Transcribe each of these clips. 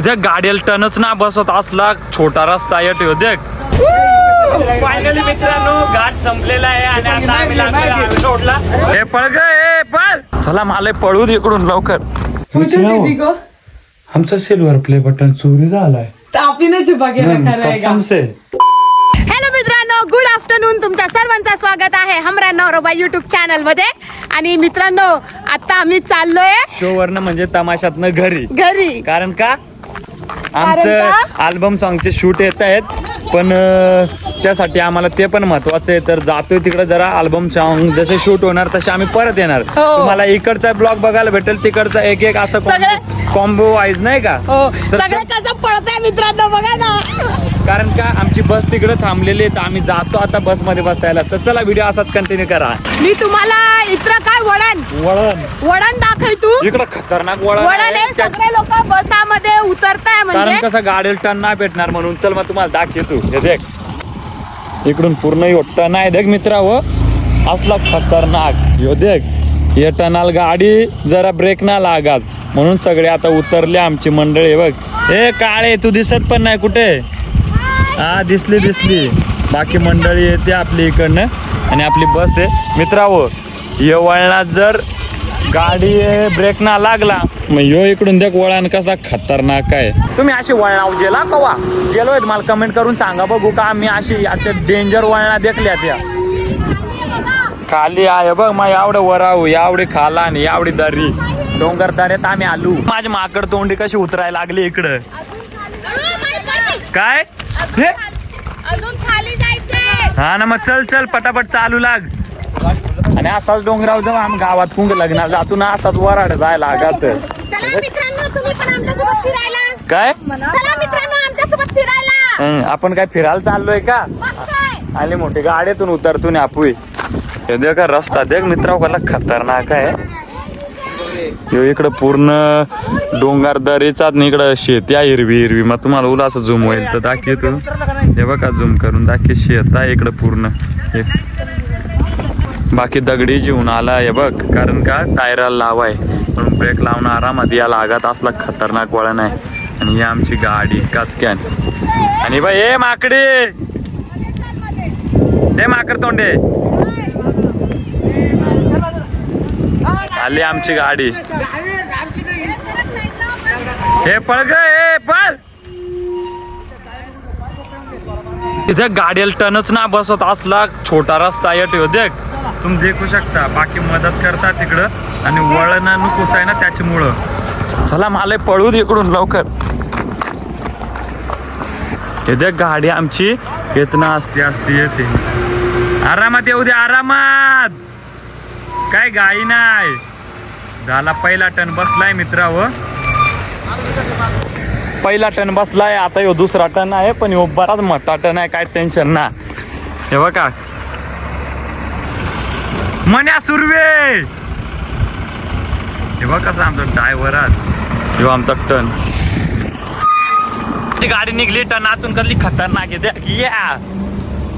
इथे गाडीला टनच ना बसवत असला छोटा रस्ता येत देख. फायनली मित्रांनो घाट संपलेला आहे आणि आता आम्ही रोडला. हे पळ ग ए पळ. चला मला पळू दे इकडून लवकर. आमचा सिल्वर प्ले बटन चोरी झालाय ही से. हॅलो मित्रांनो गुड आफ्टरनून तुमच्या सर्वांचं स्वागत आहे हमरा नवरोबा युट्यूब चॅनलमध्ये. आणि मित्रांनो आता आम्ही चाललोय शो वरनं म्हणजे तमाशातनं घरी. घरी. कारण का? आमचं अल्बम सॉंगचे शूट येत आहेत. पण त्यासाठी आम्हाला ते पण महत्वाचं आहे. तर जातोय तिकडे जरा अल्बम सॉंग जसे शूट होणार तसे आम्ही परत येणार. हो. तुम्हाला इकडचा ब्लॉग बघायला भेटेल तिकडचा एक एक असं कॉम्बो वाईज नाही का? हो. तर सगळं कसं पळतंय मित्रांनो बघा ना. कारण का आमची बस तिकडे थांबलेली आहे तर आम्ही जातो आता बसमध्ये बसायला. तर चला व्हिडिओ असाच कंटिन्यू करा. मी तुम्हाला इतर काय वळण? वळण. वळण दाखव तू? इकडं खतरनाक वळण वळण आहे. आहे त्या- सगळे लोक बसामध्ये उतरताय कारण म्हणजे कसं गाडीला टन नाही भेटणार म्हणून. चल मग तुम्हाला दाखव तू हे देख. इकडून पूर्ण यो टन आहे. देख मित्रा व असला खतरनाक. यो देख. हे टनाल गाडी जरा ब्रेक ना लागत म्हणून सगळे आता उतरले आमची मंडळी बघ. ए काळे तू दिसत पण नाही कुठे? हा दिसली दिसली. बाकी मंडळी येते आपली इकडनं. आणि आपली बस आहे. मित्रावो हे वळणात जर गाडी ब्रेक ना लागला मग ह्यो इकडून देख वळण कसा खतरनाक आहे. तुम्ही अशी वळणाव गेला कवा गेलोय मला कमेंट करून सांगा बघू का आम्ही अशी अच्छा डेंजर वळणा देखल्या त्या. खाली आहे बघ मग एवढं वराव एवढी खाला आणि एवढी दरी. डोंगर दऱ्यात आम्ही आलो. माझी माकड तोंडी कशी उतरायला लागली इकडं? काय? हे? अजून खाली जायचंय हा ना मग चल चल पटापट चालू लाग. आणि असाच डोंगराव जाऊ आम्ही गावात पुंग लग्नाला जातो ना असाच वराड जायला लागत. चला मित्रांनो तुम्ही पण आमच्यासोबत फिरायला. काय? चला मित्रांनो आमच्यासोबत फिरायला. आपण काय फिरायला चाललोय का? आली मोठी गाड्यातून उतरतो ना आपुई हे देख रस्ता देख मित्राव कला खतरनाक आहे. ह्यो इकडं पूर्ण डोंगर दरीचा इकडं शेत आहे हिरवी हिरवी. मग तुम्हाला उला असं झूम होईल तर दाखवतो. हे बघा झूम करून दाखव शेत आहे इकडं पूर्ण. हे. बाकी दगडी जेवून आला हे बघ. कारण का? टायराला लावाय म्हणून ब्रेक लावून आरामात या लागत. असला खतरनाक वळण आहे. आणि ही आमची गाडी काचक्यान आणि बाई ए माकडे! हे माकड तोंडे. आली आमची गाडी. हे पळ ग हे पळ. इथे गाडीला टनच ना बसवत असला छोटा रस्ता येत देख. तुम्ही देखू शकता बाकी मदत करता तिकडं. आणि वळण नुकूस आहे ना त्याच्यामुळं. चला मला पळू दे इकडून लवकर. हे देख गाडी आमची येत ना असते असते येते. आरामात येऊ दे आरामात. काय गाई नाही. झाला पहिला टन बसलाय मित्राव पहिला टन बसलाय आता ह्यो दुसरा टन आहे पण ह्यो बराच मोठा टन आहे काय टेन्शन ना. हे बघा. मन्या सुर्वे! हे बघ कसं आमचा ड्रायव्हर ह्यो आमचा टन. ती गाडी निघली टनातून कसली खतरनाक आहे या.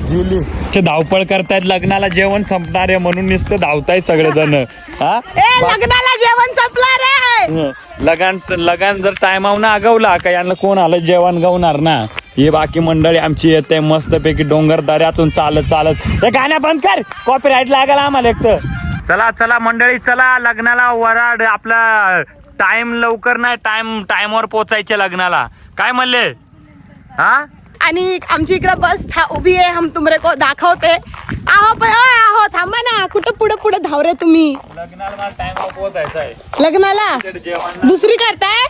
जिली ते धावपळ करतायत लग्नाला जेवण संपणार आहे म्हणून नुसतं धावताय सगळेजण. हा? ए लग्नाला जेवण संपलं रे लगान लगान जर टायमाव ना आगवला का यांना कोण आलं जेवण गावणार ना? हे बाकी मंडळी आमची येते मस्तपैकी डोंगर दऱ्यातून चालत चालत. हे गाण्या बंद कर. कॉपीराईट लागला आम्हाला एक तर. चला चला मंडळी चला. लग्नाला वराड आपला टाइम लवकर नाही टाइम टाइमवर पोचायचे लग्नाला. काय म्हणले? हा? आणि आमची इकडे बस था उभी आहे हम तुमरे को दाखवते. आहो पण आहो थांबा ना. कुठं पुढे पुढे धाव रे तुम्ही? लग्नाला आहे. जेवण दुसरी करताय?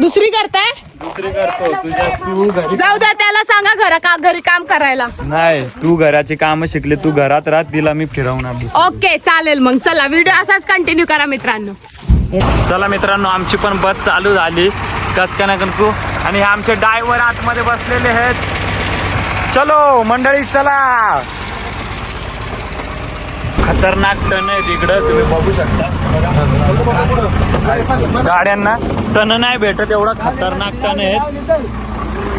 दुसरी करताय? दुसरी करतो. तुझ्या तू घरी जाऊ द्या त्याला सांगा घरा का घरी काम करायला. नाही तू घराची काम शिकले तू घरात राहत तिला मी फिरवणार ओके चालेल मग. चला व्हिडिओ असाच कंटिन्यू करा मित्रांनो. चला मित्रांनो आमची पण बस चालू झाली. कसकाना कनकू? आणि आमचे डायव्हर आतमध्ये बसलेले आहेत. चलो मंडळी चला. खतरनाक टन आहे तिकडं तुम्ही बघू शकता. गाड्यांना टन नाही भेटत एवढा खतरनाक टन आहे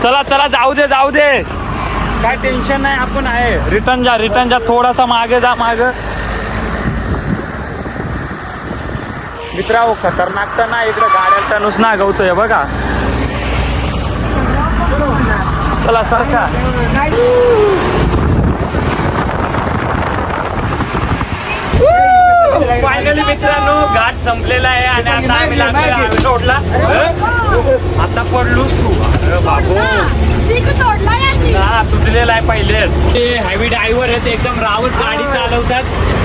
चला चला जाऊ दे जाऊ दे. काय टेन्शन नाही आपण आहे. रिटर्न जा रिटर्न जा थोडासा मागे जा माग. मित्रा खतरनाक टन आहे इकडं. गाड्या टनूस ना गवतोय बघा. सारखा फायनली मित्रांनो घाट संपलेला आहे आणि आता आम्ही लागलोय हायवे रोडला आता पडलोच तू अरे बाबू तोडला हा तुटलेला आहे पहिलेच ते हॅवी ड्रायव्हर आहेत एकदम रावस गाडी चालवतात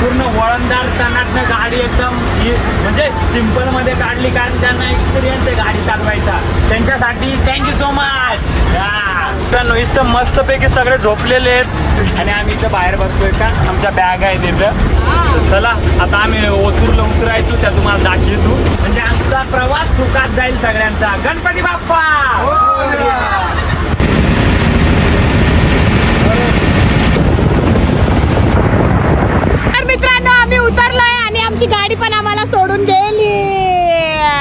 पूर्ण वळणदार टनाटनं गाडी एकदम ही- म्हणजे सिंपलमध्ये काढली कारण त्यांना एक्सपिरियन्स आहे गाडी चालवायचा. त्यांच्यासाठी थँक्यू सो मच मित्रांनो इथं मस्तपैकी सगळे झोपलेले आहेत. आणि आम्ही इथं बाहेर बसतोय का? आमच्या बॅग आहेत इथं. चला आता आम्ही ओतूरला उतरायचो त्या तुम्हाला दाखवतो. म्हणजे आमचा प्रवास सुखात जाईल सगळ्यांचा. गणपती बाप्पा तर मित्रांनो आम्ही उतरलोय आणि आमची गाडी पण आम्हाला सोडून गेली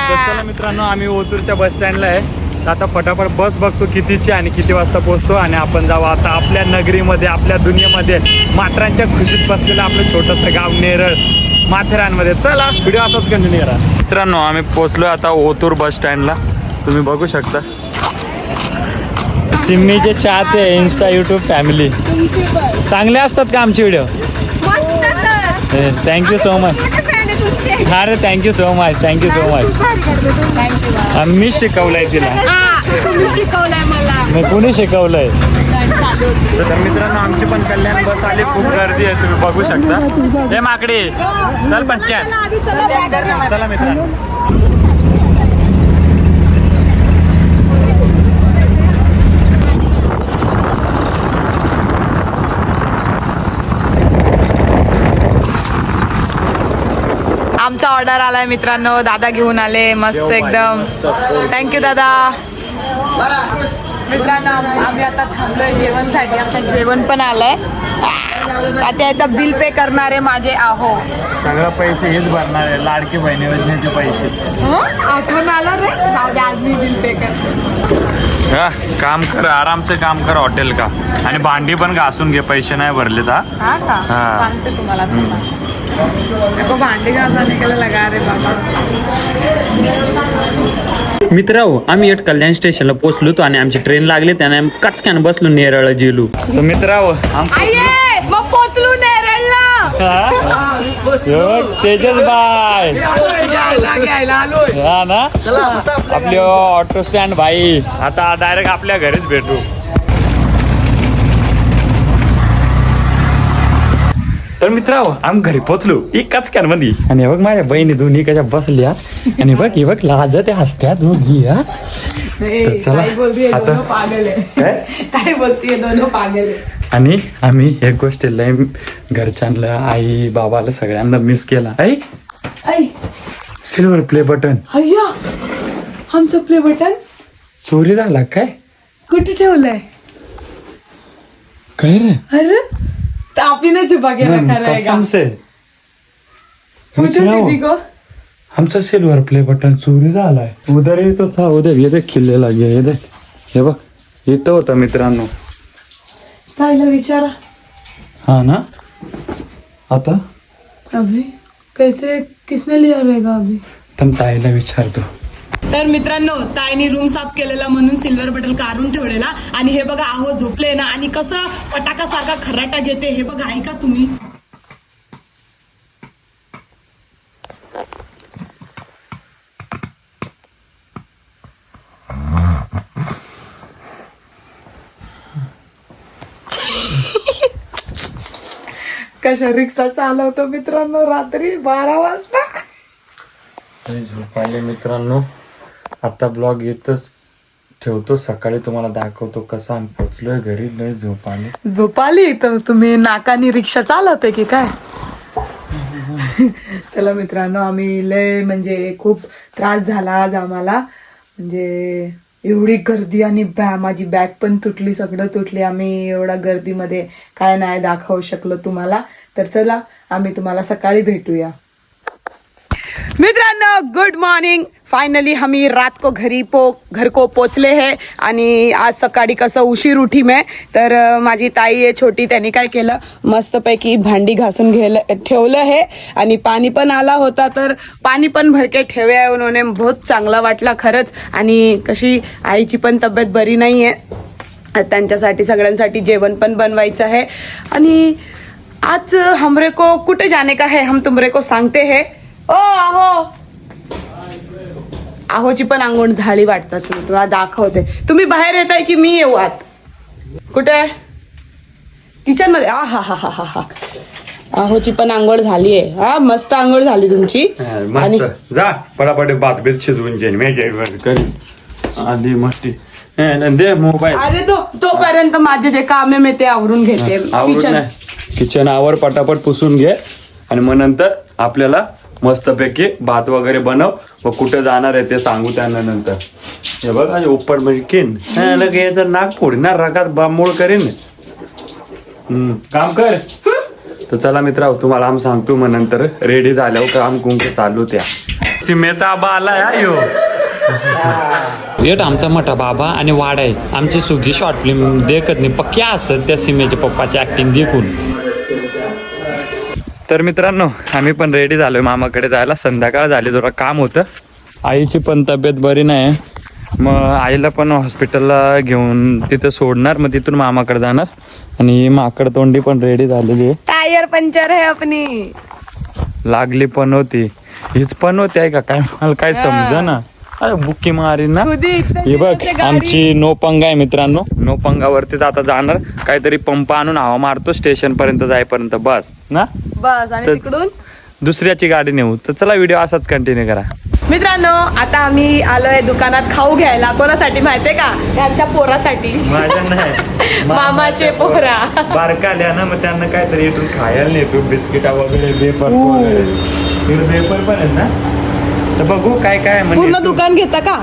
तर चला मित्रांनो आम्ही ओतूरच्या बस स्टँडला आहे. तर आता फटाफट बस बघतो कितीची आणि किती वाजता पोहोचतो आणि आपण जाऊ. आता आपल्या नगरीमध्ये आपल्या दुनियेमध्ये माथरांच्या खुशीत बसलेलं आपलं छोटंसं गाव नेरळ माथेरानमध्ये चला व्हिडिओ असाच कंटिन्यू करा. मित्रांनो आम्ही पोहोचलो आता ओतूर बस स्टँडला. तुम्ही बघू शकता. सिम्मीचे चाहते इन्स्टा युट्यूब फॅमिली चांगले असतात का आमचे व्हिडिओ थँक्यू सो मच हा रे thank you so much thank you so much मी शिकवलंय तिला. तुम्ही शिकवलंय मला. मग कोणी शिकवलंय? तर मित्रांनो आमची पण कल्याण बस आली. खूप गर्दी आहे तुम्ही बघू शकता. हे माकडे चल पटक्यान. घ्या. चला मित्रांनो. आमचा ऑर्डर आलाय मित्रांनो. दादा घेऊन आले मस्त एकदम. थँक्यू दादा. मित्रांनो आम- आम्ही आता थांबलोय जेवणसाठी. आमचं जेवण पण आलंय. आता आता बिल पे करणारे माझे आहो. सगळं पैसे हेच भरणार आहे. लाडकी बहिणी योजनेचे पैसे. हं? आठवण आलं रे? जाऊ दे आज मी बिल पे करते. हा काम कर आराम से काम कर हॉटेल का. आणि भांडी पण घासून घे पैसे नाही भरले तर हा नको भांडी घासाने केलं लगा रे बाबा. मित्र आम्ही एक कल्याण स्टेशनला पोहोचलो होतो आणि आमची ट्रेन लागली त्याने आम्ही कचक्यान बसलो नेरळ गेलो तर मित्र आये मग पोचलू नेरळला. तेजस बाय हा ना? आपली ऑटो स्टँड भाई आता डायरेक्ट आपल्या घरीच भेटू. तर मित्र आम्ही घरी पोचलो एकाच कॅनमध्ये आणि बघ माझ्या बहिणी दोन्ही कशा बसल्या. आणि बघ हे बघ लाजत हसत्या दोन्ही हा. तर चला, आता- काय? बोलतीये दोनों पागल आणि आम्ही एक गोष्ट लय घरच्यांना आई बाबाला सगळ्यांना मिस केला. ऐ ऐ सिल्वर प्ले बटन अय्या! आमचं प्ले बटन चोरी झाला काय? कुठे ठेवलंय? काय रे? अरे! ने छुपा के? रखा रहेगा कसम से पूछो दीदी को आमचा सिल्वर प्ले बटन चोरी झालाय. उदर येत होता उदर ये देख खिल्ले लागे हे देख. हे बघ इथं होता मित्रांनो. ताईला विचारा. हा ना? आता? अभी कैसे किसने लिया रहेगा अभी? तर ताईला विचारतो. तर मित्रांनो ताईने रूम साफ केलेला म्हणून सिल्वर बटन काढून ठेवलेला. आणि हे बघा आहो झोपले ना. आणि कसं फटाका सारखा खराटा घेते हे बघा ऐका तुम्ही. कशा रिक्षा चालवतो मित्रांनो रात्री बारा वाजता? झोपायले मित्रांनो. आता ब्लॉग येतच. ठेवतो सकाळी तुम्हाला दाखवतो कसं आम्ही पोचलोय घरी लय झोप आली. झोपाली तर तुम्ही नाकानी रिक्षा चालवते की काय? चला मित्रांनो आम्ही लय म्हणजे खूप त्रास झाला आज आम्हाला. म्हणजे एवढी गर्दी आणि बॅ माझी बॅग पण तुटली सगळं तुटली. आम्ही एवढ्या गर्दीमध्ये काय नाही दाखवू शकलो तुम्हाला. तर चला आम्ही तुम्हाला सकाळी भेटूया. मित्रांनो गुड मॉर्निंग फायनली आम्ही रात को घरी पो घर को पोचले हे आणि आज सकाळी कसं उशीर उठी मी. तर माझी ताई आहे छोटी त्यांनी काय केलं? मस्तपैकी भांडी घासून घेलं ठेवलं आहे. आणि पाणी पण आला होता तर पाणी पण भरके ठेवे आहे उन्होंने. बहुत चांगला वाटला खरंच. आणि कशी आईची पण तब्येत बरी नाही आहे. त्यांच्यासाठी सगळ्यांसाठी जेवण पण बनवायचं आहे. आणि आज हमरे को कुठे जाने का है? हम तुमरे को सांगते हे. ओ आहो! आहोची पण अंगण झाली वाटतात मी तुला दाखवते. तुम्ही बाहेर येत आहे की मी येऊ आत? कुठे? किचनमध्ये आ हा हा हा हा हा. आहोची पण आंघोळ झाली आहे हा मस्त आंघोळ झाली तुमची. आणि मस्त. जा पटापट भात बीत शिजवून जेन. मी जेवण करी आधी मस्ती. हे, दे मोबाईल. अरे तो तोपर्यंत माझे जे काम आहे मी ते आवरून घेते. किचन. किचन आवर पटापट पुसून घे. आणि मग नंतर आपल्याला मस्तपैकी भात वगैरे बनव. व कुठे जाणार आहे ते सांगू त्यांना नंतर. हे बघ आणि उपट म्हणजे किन. तर नाक फोडणार रगात बांबूळ करीन. हम्म, काम कर. तर चला मित्र तुम्हाला आम सांगतो मग नंतर. रेडी झाल्यावर काम कुंक चालू त्या सीमेचा आबा आला या यो येट आमचा मोठा बाबा आणि वाढ आहे. आमची सुगी शॉर्ट फिल्म देखत नाही. पक्क्या असत त्या सीमेच्या पप्पाची ऍक्टिंग देखून. तर मित्रांनो आम्ही पण रेडी झालोय मामाकडे जायला. संध्याकाळ झाली जरा काम होतं. आईची पण तब्येत बरी नाही. मग आईला पण हॉस्पिटलला घेऊन तिथं सोडणार मग तिथून मामाकडे जाणार. आणि माकड तोंडी पण रेडी झालेली आहे. टायर पंचर है अपनी लागली पण होती. हीच पण होती आहे का? काय मला काय समजा ना अरे बुक्की मारी ना. हे बघ आमची नोपंगा आहे मित्रांनो. नोपंगावरतीच आता जाणार. काहीतरी पंप आणून हवा मारतो स्टेशन पर्यंत जाईपर्यंत. बस ना? बस आणि तिकडून? दुसऱ्याची गाडी नेऊ. तर चला व्हिडिओ असाच कंटिन्यू करा. मित्रांनो आता आम्ही आलोय दुकानात खाऊ घ्यायला. कोणासाठी माहितीये का? आमच्या पोरासाठी. माझ्या नाही. मामाचे पोरा. बारका आल्या ना मग त्यांना काहीतरी इथून खायला नेतो. बिस्किटा वगैरे पण आहेत ना? तर बघू काय काय पूर्ण म्हणजे दुकान घेता का?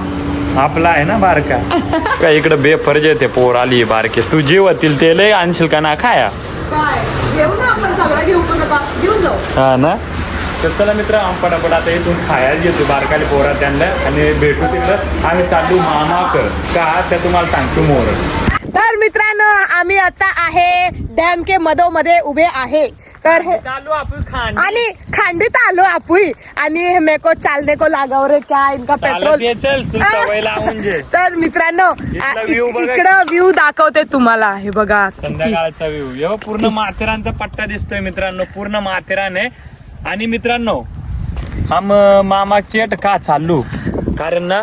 आपला आहे ना बारका. काय इकडे बेफर जे ते पोर आली बारके. तू जेवतील ते लय आणशील का ना खाया? काय? घेऊ ना आपण सगळं घेऊ घेऊन जाऊ. हा ना? तर चला मित्र आम पटापट आता इथून खायला घेतो बारकाले पोरा त्यांना आणि भेटू तिकडं आम्ही चालू मामाकर का? त्या तुम्हाला सांगतो मोर. तर मित्रांनो आम्ही आता आहे डॅम के मधोमध्ये उभे आहे. तर हे चालू आपण आणि खांडीत आलो आपुई आणि हे मेको चालने को लागाव रे क्या? इनका पेट्रोल चल तू सवय लावून जे तर मित्रांनो इथला आ- view बघा. इकडं व्ह्यू दाखवते तुम्हाला. हे बघा किती संध्याकाळचा व्ह्यू एवढा पूर्ण माथेरानचा पट्टा दिसतोय मित्रांनो. पूर्ण माथेरान आहे. आणि मित्रांनो आम मामा चेट का चालू? कारण ना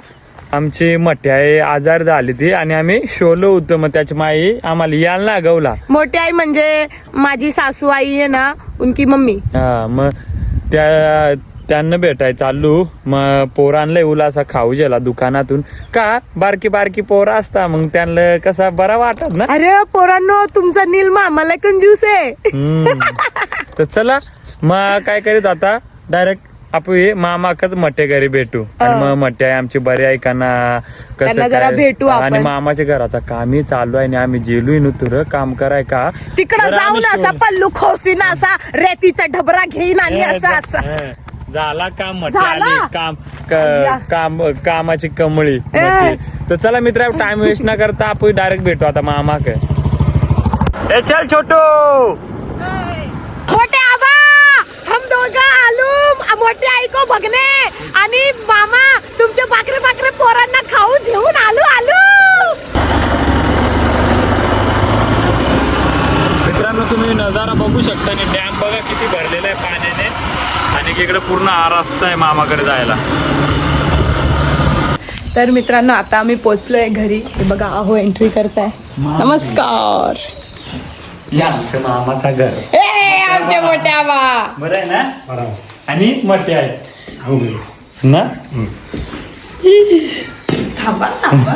आमची मठ्याई आजार झाली ती आणि आम्ही शोलो होतो. मग त्याची माई आम्हाला यायला ना गवला. मोठी आई म्हणजे माझी सासू आई आहे ना उनकी मम्मी. हा मग त्या त्यांना भेटाय चालू मग पोरांना उलासा खाऊ गेला दुकानातून. का? बारकी बारकी पोरं असता. मग त्यांना कसा बरा वाटत ना? अरे पोरांनो तुमचा नील मामाला कंजूस आहे. हम्म. तर चला मग काय करीत आता? डायरेक्ट आपण हे मामाकच मठे घरी भेटू आणि मग आहे आमची बरी आहे का ना त्यांना जरा काय भेटू आपण. आणि मामाच्या घराचा कामही चालू आहे आणि आम्ही जेलोय नुतुर काम कराय का तिकडं तर जाऊन आम्ही असा शोध- पल्लू खोसीन असा रेतीचा ढबरा घेईन आणि असा असा हं. झाला काम झाला? आली काम या. काम कामाची कमळी. तर चला मित्र टाइम वेस्ट न करता आपण डायरेक्ट भेटू आता मामाक ए चल छोटू मोठे आबा हम दोघं मोठे आई को बघणे आणि मामा तुमचे बाकरे बाकरे पोरांना खाऊ घेऊन आलो आलो! मित्रांनो तुम्ही नजारा बघू शकता आणि डॅम बघा किती भरलेला आहे पाण्याने. आणि इकडे पूर्ण हा रस्ता आहे मामाकडे जायला. तर मित्रांनो आता आम्ही पोचलोय घरी. हे बघा अहो एंट्री करताय. नमस्कार. या आमच्या मामाचा घर. ए आमचे मोठ्या बरं आहे ना? आणि मोठे आहे ना? थांबा थांबा.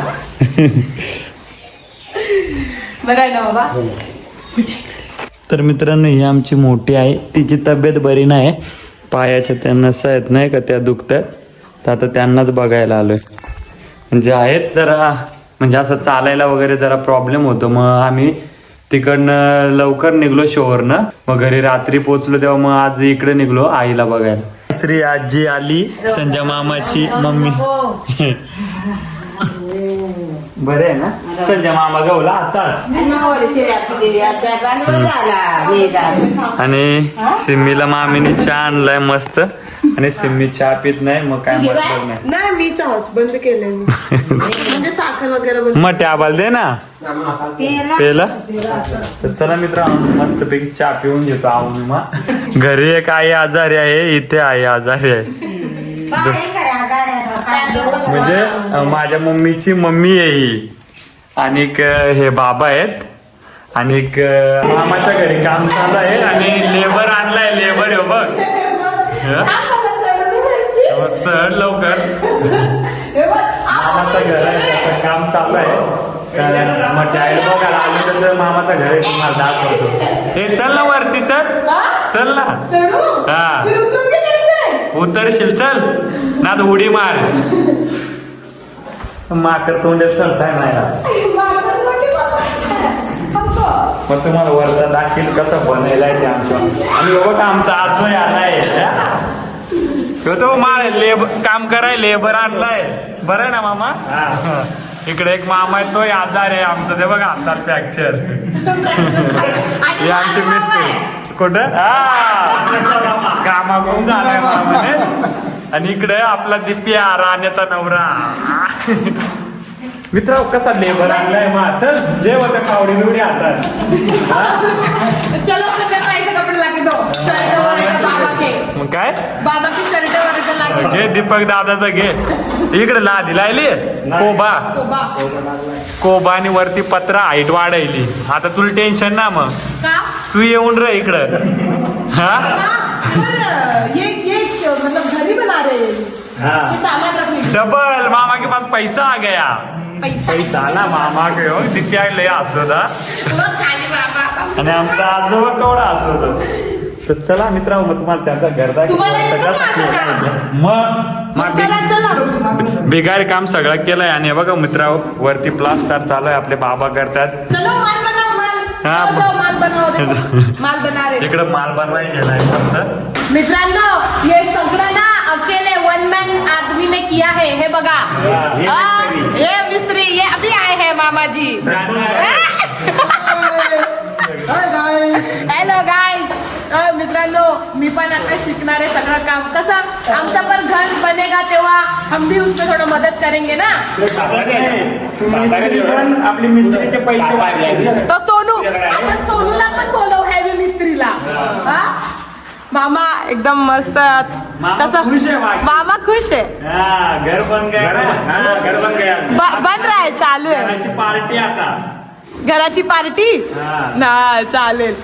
बरं आहे ना बाबा? तर मित्रांनो ही आमची मोठी आहे. तिची तब्येत बरी नाही. पायाच्या त्या नसा आहेत नाही का? त्या दुखतात तर आता त्यांनाच बघायला आलोय. म्हणजे आहेत जरा म्हणजे असं चालायला वगैरे जरा प्रॉब्लेम होतो. मग आम्ही तिकडनं लवकर निघलो शोवरनं. मग घरी रात्री पोचलो तेव्हा मग आज इकडे निघलो आईला बघायला. श्री आजी आली संजय मामाची मम्मी. बरे आहे ना? संजय मामा गवला आता आणि सिम्मीला मामीने चहा आणलाय मस्त. आणि सिम्मी चहा पित नाही मग काय मतलब नाही. नाही मी चहाच बंद केले म्हणजे साखर वगैरे बंद मग टॅबल दे ना. पेला. तर चला मित्र मस्त पैकी चहा पिऊन घेतो आऊन मग. घरी एक आई आजारी आहे इथे आई आजारी आहे. म्हणजे माझ्या मम्मीची मम्मी आहे ही. आणि हे बाबा आहेत. आणि मामाच्या घरी काम चालू आहे आणि लेबर आणलाय लेबर आहे बघ. हं? चढ लवकर. मामाचं घर आहे काम चालू आहे. मग त्याला बघायला आलो तर मामाचं घर आहे तुम्हाला दाखवतो. हे चल ना वरती तर चल ना. हा. उतरशील चल. ना तर उडी मार. माकर तोंडात चढताय नाही मग तुम्हाला वरचा दाखील कसं बनायला ते आमचं आणि बघा आमचा आजोय आलाय. ह्यो तो मार लेब काम कराय लेबर आणलाय. बरं आहे ना मामा? इकडे एक मामा आहे तो आजार आहे आमचं. ते बघा हातात फ्रॅक्चर हे आमचे मिस्टर. कुठं हा कामाकडून झालाय मामाने. आणि इकडे आपला दिप्या राण्याचा नवरा. मित्र कसा लेबर आणलाय मा? चल जे होतं कावडी बिवडी आणतात चलो कपड़े लाके दो शर्ट वगैरह बाबा के मग काय? बाबा की शर्ट घे दीपक दादाचं घे. इकडे लादी लायली? कोबा. कोबा. आणि वरती पत्रा हाईट वाढायली. आता तुला टेन्शन ना मग. का? तू येऊन रे इकडं. हा? ये ये मतलब घर ही बना रहे हैं. ये सामान रखने के लिए। डबल. मामा के पास पैसा आ गया. पैसा? ना मामा के हो. तिथे लय बाबा आणि आमचा आजोबा केवढा हसवतो तर चला मित्रा मग तुम्हाला त्यांचा काम? मग बिगाड काम सगळं केलंय आणि हे बघा मित्रा वरती प्लास्टर चालू आहे आपले बाबा करतात. चलो माल बनाओ माल. हाँ, जाओ, जाओ, माल बनाओ देखो. माल बना रहे. इकडं माल बनवायचे मस्त. मित्रांनो हे सगळं ना अकेले वन मॅन आदमी ने किया है हे बघा. हाँ, ये मिस्त्री. ये अभी आए हैं मामा जी हॅलो गाय मित्रांनो मी पण आता शिकणार आहे सगळं काम. कसं? आमचं पण घर बनेगा तेव्हा हम भी उसमें थोडं मदत करेंगे ना? मिस्त्री पण आपले मिस्त्रीचे पैसे तो सोनू आपण सोनूला पण बोलव हेवी मिस्त्रीला. हा? मामा एकदम मस्त मामा कसं? खुश आहे. मामा खुश है हा घर बन गया ना घर बन गया ब- बन रहा है चालू है. घराची पार्टी आता. घराची पार्टी? हा. ना चालेल.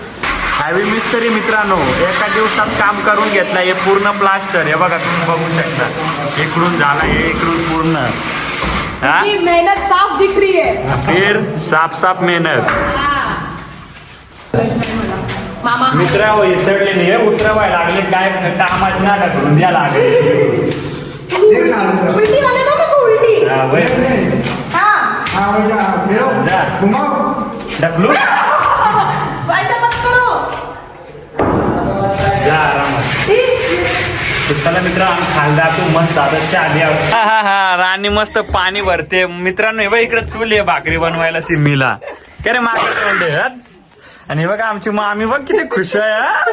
हॅवी मिस्त्री मित्रांनो एका दिवसात काम करून घेतलं हे पूर्ण प्लास्टर हे बघा तुम्ही बघू शकता. इकडून झालं हे इकडून पूर्ण. हा? की मेहनत साफ दिख रही है फिर साफ साफ मेहनत. मामा. मित्र हो नाही हे उतरवायला लागले काय कामाची नाका करून द्या लागले. उल्टी वाले दो मुझको उल्टी. हा, वय. हाँ. जा. ढकलू? चला मित्र आम्ही खालदा तू मस्त आता चहा हा हा हा राणी मस्त पाणी भरते. मित्रांनो हे बघ इकडे चूल आहे भाकरी बनवायला सिम्मीला काय रे मागे आणि बघा आमची मामी बघ किती खुश आहे हा?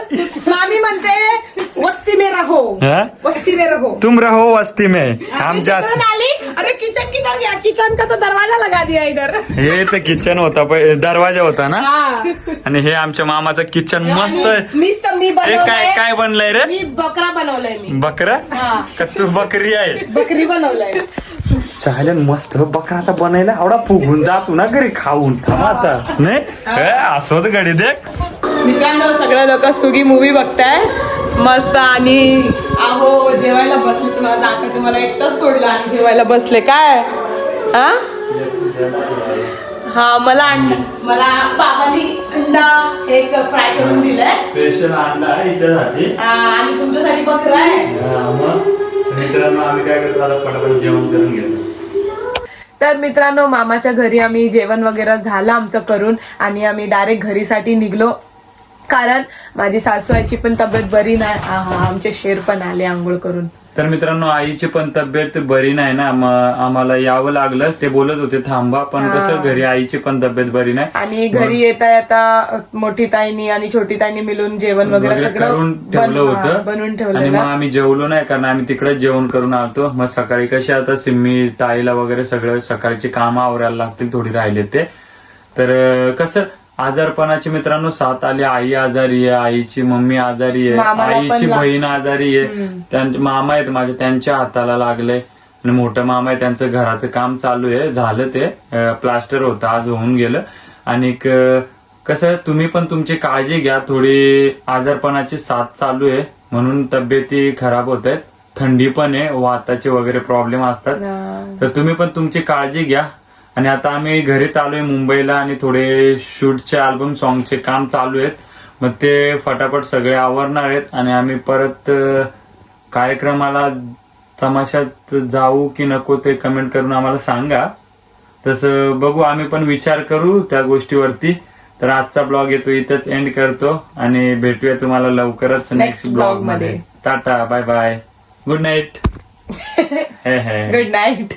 मामी म्हणते वस्ती में रहो. हा? वस्ती में रहो. तुम रहो वस्ती में. हम जात तिकडून आली? अरे किचन किधर गया? किचन का तो दरवाजा लगा दिया इधर. हे तर किचन होता पहि- दरवाजा होता ना? हाँ. आणि हे आमच्या मामाचं किचन मस्त आहे. मीच तर मी हे काय बनवलंय. काय बनलंय रे? मी बकरा बनवलंय मी. बकरा? हा. का तू बकरी आहे? बकरी बनवलंय. चालेल मस्त बकरा आता बनायला आवडा फुगून जातो ना घरी खाऊन. थांबा आता. नाही? ए, असं घडी देख मित्रांनो सगळे लोक सुगी मूवी बघताय. मस्त आणि आहो जेवायला बसले तुम्हाला दाखवते तुम्हाला एकटंच सोडलं आणि जेवायला बसले काय? हा हा मला अंडा मला बाबांनी अंडा एक फ्राय करून दिलाय. स्पेशल अंडा आहे हिच्यासाठी. आ, आणि तुमच्यासाठी बकरा आहे. हा, मग? मित्रांनो आम्ही काय करतो आता पटापट जेवण करून घेतो. तर मित्रांनो मामाच्या घरी आम्ही जेवण वगैरे झालं आमचं करून आणि आम्ही डायरेक्ट घरीसाठी निघलो. कारण माझी सासू आईची पण तब्येत बरी नाही. आमचे शेर पण आले आंघोळ करून. तर मित्रांनो आईची पण तब्येत बरी नाही ना. मग आम्हाला यावं लागलं. ते बोलत होते थांबा पण कसं घरी आईची पण तब्येत बरी नाही. आणि घरी येता येता मोठी ताईनी आणि छोटी ताईनी मिळून जेवण वगैरे सगळं करून ठेवलं होतं. बनवून आणि ठेवलेलं मग आम्ही जेवलो नाही कारण आम्ही तिकडेच जेवण करून आलतो. मग सकाळी कसे आता सिम्मी ताईला वगैरे सगळं सकाळची कामं आवरायला लागतील थोडी राहिले ते. तर कसं आजारपणाची मित्रांनो साथ आली आई आजारी आहे आईची मम्मी आजारी आहे मामाला पण आईची बहीण आजारी आहे. त्यांचे मामा आहेत माझे त्यांच्या हाताला लागले. आणि मोठं मामा आहे त्यांचं घराचं काम चालू आहे. झालं ते. अं, प्लास्टर होतं आज होऊन गेलं. आणि एक, अं, कसं तुम्ही पण तुमची काळजी घ्या. थोडी आजारपणाची साथ चालू आहे. म्हणून तब्येती खराब होत आहेत. थंडी पण आहे वाताचे वगैरे प्रॉब्लेम असतात. तर तुम्ही पण तुमची काळजी घ्या. आणि आता आम्ही घरी चालू आहे मुंबईला आणि थोडे शूटचे अल्बम सॉंगचे काम चालू आहेत. मग ते फटाफट सगळे आवरणार आहेत आणि आम्ही परत कार्यक्रमाला तमाशात जाऊ की नको ते कमेंट करून आम्हाला सांगा. तसं बघू आम्ही पण विचार करू त्या गोष्टीवरती. तर आजचा ब्लॉग येतो इथंच एंड करतो आणि भेटूया तुम्हाला लवकरच नेक्स्ट ब्लॉगमध्ये. Tata bye bye good night good night